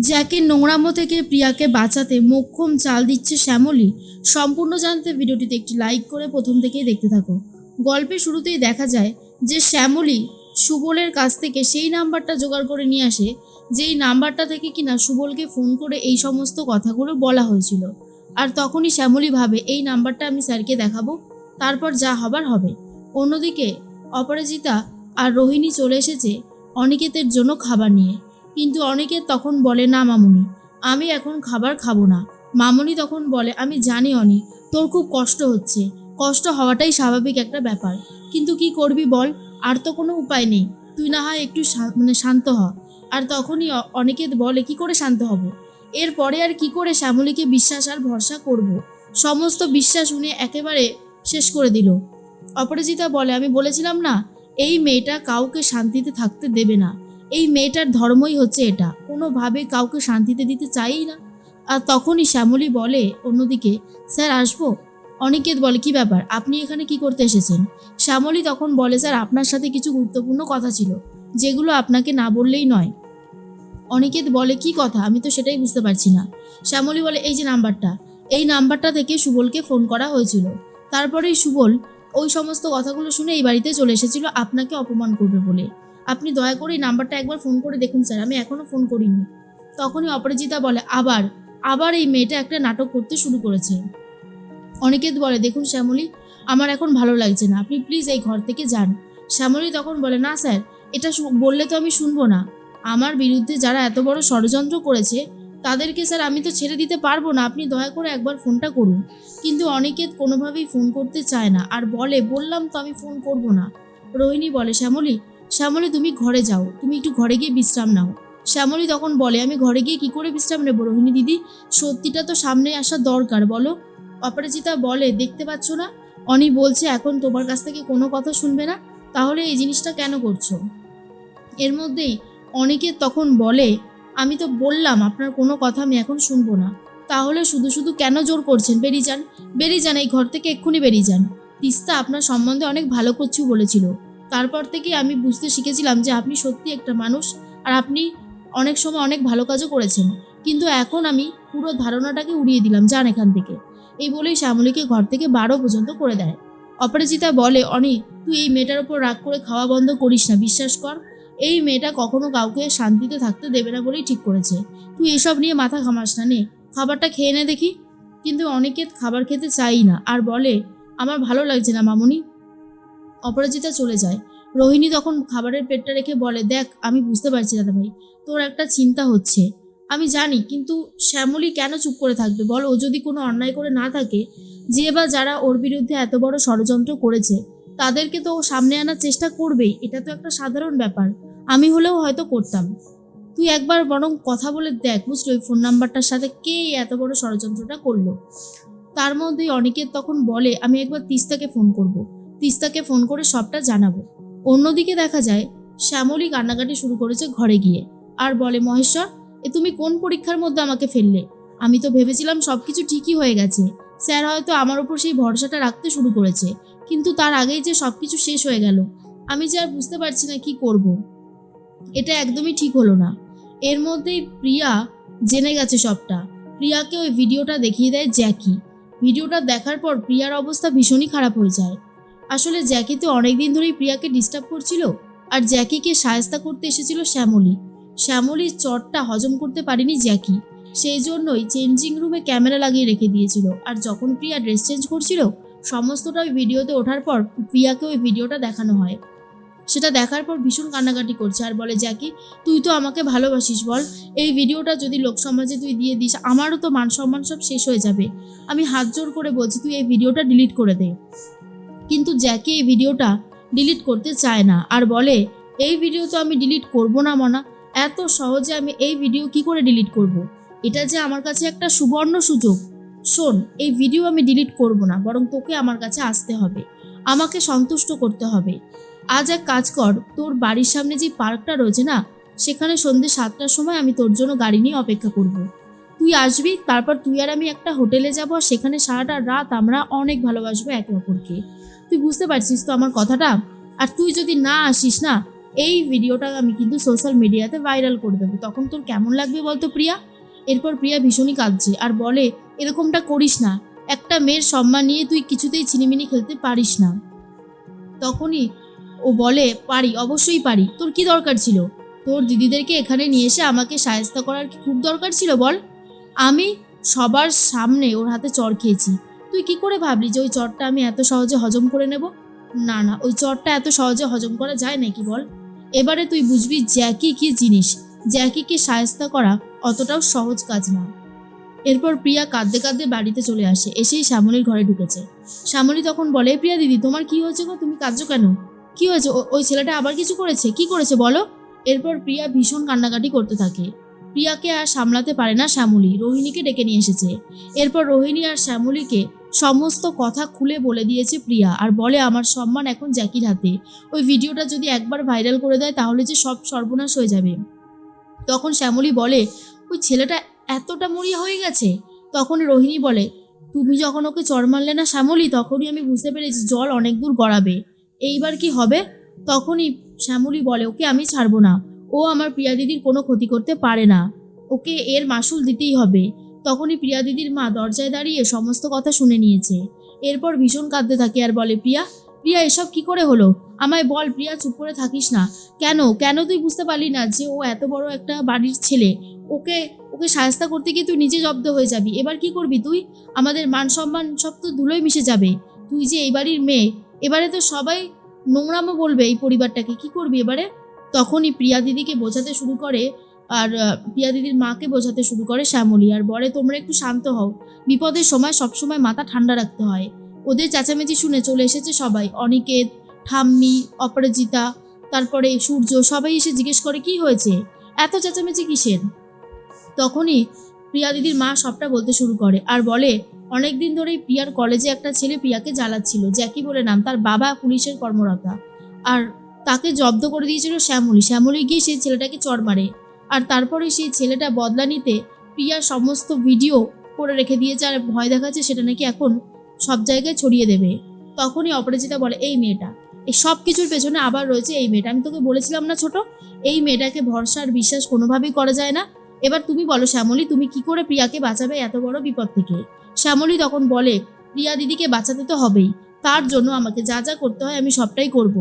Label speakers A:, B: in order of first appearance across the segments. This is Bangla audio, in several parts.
A: জ্যাকের নোংরামো থেকে প্রিয়াকে বাঁচাতে মোক্ষম চাল দিচ্ছে শ্যামলী, সম্পূর্ণ জানতে ভিডিওটিতে একটি লাইক করে প্রথম থেকেই দেখতে থাকো। গল্পের শুরুতেই দেখা যায় যে শ্যামলী সুবলের কাছ থেকে সেই নাম্বারটা জোগাড় করে নিয়ে আসে, যেই নাম্বারটা থেকে কিনা সুবলকে ফোন করে এই সমস্ত কথাগুলো বলা হয়েছিল। আর তখনই শ্যামলী ভাবে, এই নাম্বারটা আমি স্যারকে দেখাবো, তারপর যা হবার হবে। অন্যদিকে অপরাজিতা আর রোহিণী চলে এসেছে অনিকেতের জন্য খাবার নিয়ে। কিন্তু অনেকে তখন বলে, না মামুনি, আমি এখন খাবার খাব না। মামুনি তখন বলে, আমি জানি অনি, তোর খুব কষ্ট হচ্ছে। কষ্ট হওয়াটাই স্বাভাবিক একটা ব্যাপার। কিন্তু কি করবি বল, আর তো কোনো উপায় নেই। তুই না হয় একটু মানে শান্ত হ। আর তখনই অ- অনিকেত বলে, কি করে শান্ত হব? এরপরে আর কি করে শ্যামলীকে বিশ্বাস আর ভরসা করব। সমস্ত বিশ্বাস উনি একেবারে শেষ করে দিল। অপরাজিতা বলে, আমি বলেছিলাম না, এই মেয়েটা কাউকে শান্তিতে থাকতে দেবে না। এই মেয়েটার ধর্মই হচ্ছে এটা। কোনোভাবে কাউকে শান্তিতে দিতে চাই না। আর তখনই শ্যামলী বলে অন্যদিকে, স্যার, আসব? অনিকেত বলে, কি ব্যাপার? আপনি এখানে কি করতে এসেছেন? শ্যামলী তখন বলে, স্যার, আপনার সাথে কিছু গুরুত্বপূর্ণ কথা ছিল, যেগুলো আপনাকে না বললেই নয়। অনিকেত বলে, কি কথা? আমি তো সেটাই বুঝতে পারছি না। শ্যামলী বলে, এই যে নাম্বারটা। এই নাম্বারটা থেকে সুবলকে ফোন করা হয়েছিল। তারপরেই সুবল ওই সমস্ত কথাগুলো শুনে এই বাড়িতে চলে এসেছিল, আপনাকে অপমান করবে বলে। আপনি দয়া করে এই নাম্বারটা একবার ফোন করে দেখুন স্যার, আমি এখনও ফোন করিনি। তখনই অপরাজিতা বলে, আবার আবার এই মেয়েটা একটা নাটক করতে শুরু করেছে। অনিকেত বলে, দেখুন শ্যামলী, আমার এখন ভালো লাগছে না, আপনি প্লিজ এই ঘর থেকে যান। শ্যামলী তখন বলে, না স্যার, এটা বললে তো আমি শুনব না। আমার বিরুদ্ধে যারা এত বড় ষড়যন্ত্র করেছে, তাদেরকে স্যার আমি তো ছেড়ে দিতে পারব না, আপনি দয়া করে একবার ফোনটা করুন। কিন্তু অনিকেত কোনোভাবেই ফোন করতে চায় না, আর বলে, বললাম তো আমি ফোন করব না। রোহিণী বলে, শ্যামলী শ্যামলী, তুমি ঘরে যাও। তুমি একটু ঘরে গিয়ে বিশ্রাম নাও। শ্যামলী তখন বলে, আমি ঘরে গিয়ে কি করে বিশ্রাম নেব রোহিণী দিদি? সত্যিটা তো সামনে আসা দরকার, বলো। অপরাজিতা বলে, দেখতে পাচ্ছ না? অনি বলছে, এখন তোমার কাছ থেকে কোনো কথা শুনবে না। তাহলে এই জিনিসটা কেন করছ? এর মধ্যেই অনেকে তখন বলে, আমি তো বললাম, আপনার কোনো কথা আমি এখন শুনব না। তাহলে শুধু শুধু কেন জোর করছেন? বেরিয়ে যান। বেরিয়ে যান, এই ঘর থেকে এক্ষুনি বেরিয়ে যান। তিস্তা আপনার সম্বন্ধে অনেক ভালো করছি বলেছিল। তারপর থেকে আমি বুঝতে শিখেছিলাম যে আপনি সত্যি একটা মানুষ আর আপনি অনেক সময় অনেক ভালো কাজও করেছেন। কিন্তু এখন আমি পুরো ধারণাটাকে উড়িয়ে দিলাম, যান এখান থেকে। এই বলেই শ্যামলীকে ঘর থেকে বারো পর্যন্ত করে দেয়। অপরাজিতা বলে, অনি, তুই এই মেয়েটার ওপর রাগ করে খাওয়া বন্ধ করিস না, বিশ্বাস কর। এই মেয়েটা কখনো কাউকে শান্তিতে থাকতে দেবে না বলেই ঠিক করেছে। তুই এসব নিয়ে মাথা ঘামাস না, নে। খাবারটা খেয়ে নে দেখি। কিন্তু অনেকে খাবার খেতে চাই না আর বলে, আমার ভালো লাগছে না, মামুনি। অপরাজিতা চলে যায়। রোহিণী তখন খাবারের পেটটা রেখে বলে, দেখ, আমি বুঝতে পারছি দাদা ভাই তোর একটা চিন্তা হচ্ছে। আমি জানি, কিন্তু শ্যামলী কেন চুপ করে থাকবে? বল, ও যদি কোনো অন্যায় করে না থাকে, যে বা যারা ওর বিরুদ্ধে এত বড় ষড়যন্ত্র করেছে, তাদেরকে তো ও সামনে আনার চেষ্টা করবেই। এটা তো একটা সাধারণ ব্যাপার। আমি হলেও হয়তো করতাম। তুই একবার বরং কথা বলে দেখ, বুঝলি? ওই ফোন নাম্বারটার সাথে কে এত বড় ষড়যন্ত্রটা করল? তার মধ্যেই অনিকেত তখন বলে, আমি একবার তিস্তাকে ফোন করব। তিস্তাকে ফোন করে সবটা জানাব। অন্যদিকে দেখা যায়, শ্যামলী কান্নাকাটি শুরু করেছে ঘরে গিয়ে। আর বলে, মহেশ্বর, এ তুমি কোন পরীক্ষার মধ্যে আমাকে ফেললে? আমি তো ভেবেছিলাম সব কিছু ঠিকই হয়ে গেছে। স্যার হয়তো আমার ওপর সেই ভরসাটা রাখতে শুরু করেছে। কিন্তু তার আগেই যে সব কিছু শেষ হয়ে গেল, আমি যে আর বুঝতে পারছি না কি করব। এটা একদমই ঠিক হলো না। এর মধ্যেই প্রিয়া জেনে গেছে সবটা। প্রিয়াকে ওই ভিডিওটা দেখিয়ে দেয় জ্যাকি। ভিডিওটা দেখার পর প্রিয়ার অবস্থা ভীষণই খারাপ হয়ে যায়। আসলে জ্যাকি তো অনেকদিন ধরেই প্রিয়াকে ডিস্টার্ব করছিল আর জ্যাকিকে সায়স্তা করতে এসেছিল শ্যামলী। শ্যামলীর চটটা হজম করতে পারেনি জ্যাকি। সেই জন্যই চেঞ্জিং রুমে ক্যামেরা লাগিয়ে রেখে দিয়েছিল আর যখন প্রিয়া ড্রেস চেঞ্জ করছিল, সমস্তটা ওই ভিডিওতে ওঠার পর প্রিয়াকে ওই ভিডিওটা দেখানো হয়। সেটা দেখার পর ভীষণ কান্নাকাটি করছে আর বলে, জ্যাকি, তুই তো আমাকে ভালোবাসিস, বল। এই ভিডিওটা যদি লোক সমাজে তুই দিয়ে দিস, আমারও তো মান সম্মান সব শেষ হয়ে যাবে। আমি হাত জোর করে বলছি, তুই এই ভিডিওটা ডিলিট করে দে। কিন্তু জ্যাকি এই ভিডিওটা ডিলিট করতে চায় না। আর বলে, এই ভিডিও তো আমি ডিলিট করব না মনা। এত সহজে আমি এই ভিডিও কি করে ডিলিট করব। এটা যে আমার কাছে একটা সুবর্ণ সুযোগ। শোন, এই ভিডিও আমি ডিলিট করব না, বরং তোকে আমার কাছে আসতে হবে। আমাকে সন্তুষ্ট করতে হবে। আজ এক কাজ কর, তোর বাড়ির সামনে যে পার্কটা রয়েছে না, সেখানে সন্ধ্যে সাতটার সময় আমি তোর জন্য গাড়ি নিয়ে অপেক্ষা করব। তুই আসবি, তারপর তুই আর আমি একটা হোটেলে যাব সেখানে সারাটা রাত আমরা অনেক ভালোবাসবো একে অপরকে। তুই বুঝতে পারছিস তো আমার কথাটা? আর তুই যদি না আসিস না, এই ভিডিওটা আমি কিন্তু সোশ্যাল মিডিয়াতে ভাইরাল করে দেবো। তখন তোর কেমন লাগবে বলতো প্রিয়া? এরপর প্রিয়া ভীষণই কাঁদছে আর বলে, এরকমটা করিস না। একটা মেয়ের সম্মান নিয়ে তুই কিছুতেই ছিনিমিনি খেলতে পারিস না। তখনই ও বলে, পারি, অবশ্যই পারি। তোর কি দরকার ছিল? তোর দিদিদেরকে এখানে নিয়ে এসে আমাকে সায়স্তা করার কি খুব দরকার ছিল বল? আমি সবার সামনে ওর হাতে চর খেয়েছি। তুই কি করে ভাবলি যে ওই চটটা আমি এত সহজে হজম করে নেব? না না, ওই চরটা এত সহজে হজম করা যায় নাকি বল? এবারে তুই বুঝবি জ্যাকি কি জিনিস। জ্যাকিকে সায়স্তা করা অতটাও সহজ কাজ না। এরপর প্রিয়া কাঁদতে কাঁদতে বাড়িতে চলে আসে, এসেই শ্যামলীর ঘরে ঢুকেছে। শ্যামলী তখন বলে, প্রিয়া দিদি, তোমার কি হয়েছে গো? তুমি কাঁদছো কেন? কি হয়েছে? ওই ছেলেটা আবার কিছু করেছে? কি করেছে বলো? এরপর প্রিয়া ভীষণ কান্নাকাটি করতে থাকে। প্রিয়াকে আর সামলাতে পারে না শ্যামলী, রোহিণীকে ডেকে নিয়ে এসেছে। এরপর রোহিণী আর শ্যামলীকে সমস্ত কথা খুলে বলে দিয়েছে প্রিয়া আর বলে, আমার সম্মান এখন জ্যাকির হাতে। ওই ভিডিওটা যদি একবার ভাইরাল করে দেয় তাহলে যে সব সর্বনাশ হয়ে যাবে। তখন শ্যামলী বলে, ওই ছেলেটা এতটা মরিয়া হয়ে গেছে? তখন রোহিণী বলে, তুমি যখন ওকে চর মারলে না শ্যামলী, তখনই আমি বুঝতে পেরেছি জল অনেক দূর গড়াবে। এইবার কি হবে? তখনই শ্যামলী বলে, ওকে আমি ছাড়বো না। ও আমার প্রিয়া দিদির কোনো ক্ষতি করতে পারে না। ওকে এর মাসুল দিতেই হবে। তখনই প্রিয়া দিদির মা দরজায় দাঁড়িয়ে সমস্ত কথা শুনে নিয়েছে। এরপর ভীষণ কাঁদতে থাকে আর বলে, প্রিয়া প্রিয়া, এসব কি করে হলো? আমায় বল, প্রিয়া, চুপ করে থাকিস না। কেন? কেন তুই বুঝতে পারলি না যে ও এত বড় একটা বাড়ির ছেলে? ওকে ওকে সায়স্তা করতে গিয়ে তুই নিজে জব্দ হয়ে যাবি। এবার কি করবি তুই? আমাদের মান সম্মান সব তো ধুলোয় মিশে যাবে। তুই যে এই বাড়ির মেয়ে, এবারে তো সবাই নোংরামও বলবে এই পরিবারটাকে। কি করবি এবারে? তখনই প্রিয়া দিদিকে বোঝাতে শুরু করে আর প্রিয়া দিদির মাকে বোঝাতে শুরু করে শ্যামলী। আর বলে তোমরা একটু শান্ত হও। বিপদের সময় সবসময় মাথা ঠান্ডা রাখতে হয়। ওদের চেঁচামেচি শুনে চলে এসেছে সবাই। অনিকেত, ঠাম্মি, অপরাজিতা, তারপরে সূর্য, সবাই এসে জিজ্ঞেস করে, কি হয়েছে? এত চেঁচামেচি কিসের? তখনই প্রিয়া দিদির মা সবটা বলতে শুরু করে। আর বলে অনেক দিন ধরেই প্রিয়ার কলেজে একটা ছেলে প্রিয়াকে জ্বালাচ্ছিল জ্যাকি বলে নাম, তার বাবা পুলিশের কর্মরতা আর তাকে জব্দ করে দিয়েছিল শ্যামলী। শ্যামলী গিয়ে সেই ছেলেটাকে চড় মারে। আর তারপরে সেই ছেলেটা বদলা নিতে প্রিয়ার সমস্ত ভিডিও করে রেখে দিয়েছে আর ভয় দেখাচ্ছে সেটা নাকি এখন সব জায়গায় ছড়িয়ে দেবে। তখনই অপরাজিতা বলে, এই মেয়েটা। এই সব কিছুর পেছনে আবার রয়েছে এই মেয়েটা। আমি তোকে বলেছিলাম না ছোট, এই মেয়েটাকে ভরসা আর বিশ্বাস কোনোভাবেই করা যায় না। এবার তুমি বলো, শ্যামলী, তুমি কি করে প্রিয়াকে বাঁচাবে এত বড় বিপদ থেকে? শ্যামলী তখন বলে, প্রিয়া দিদিকে বাঁচাতে তো হবেই। তার জন্য আমাকে যা যা করতে হয় আমি সবটাই করব।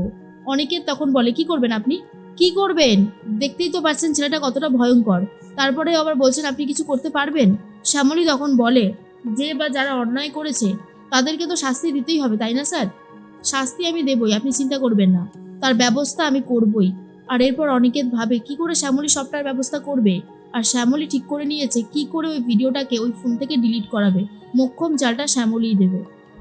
A: অনেকে তখন বলে, কি করবেন আপনি? কি করবেন? দেখতেই তো পাচ্ছেন ছেলেটা কতটা ভয়ঙ্কর। তারপরে আবার বলছেন, আপনি কিছু করতে পারবেন? শ্যামলী তখন বলে, যে বা যারা অন্যায় করেছে, তাদেরকে তো শাস্তি দিতেই হবে, তাই না স্যার? শাস্তি আমি দেবই, আপনি চিন্তা করবেন না। তার ব্যবস্থা আমি করবই। আর এরপর অনিকেত ভাবে, কি করে শ্যামলী সবটার ব্যবস্থা করবে? আর শ্যামলী ঠিক করে নিয়েছে, কি করে ওই ভিডিওটাকে ওই ফোন থেকে ডিলিট করাবে? মোক্ষম চালটা শ্যামলীই দেবে।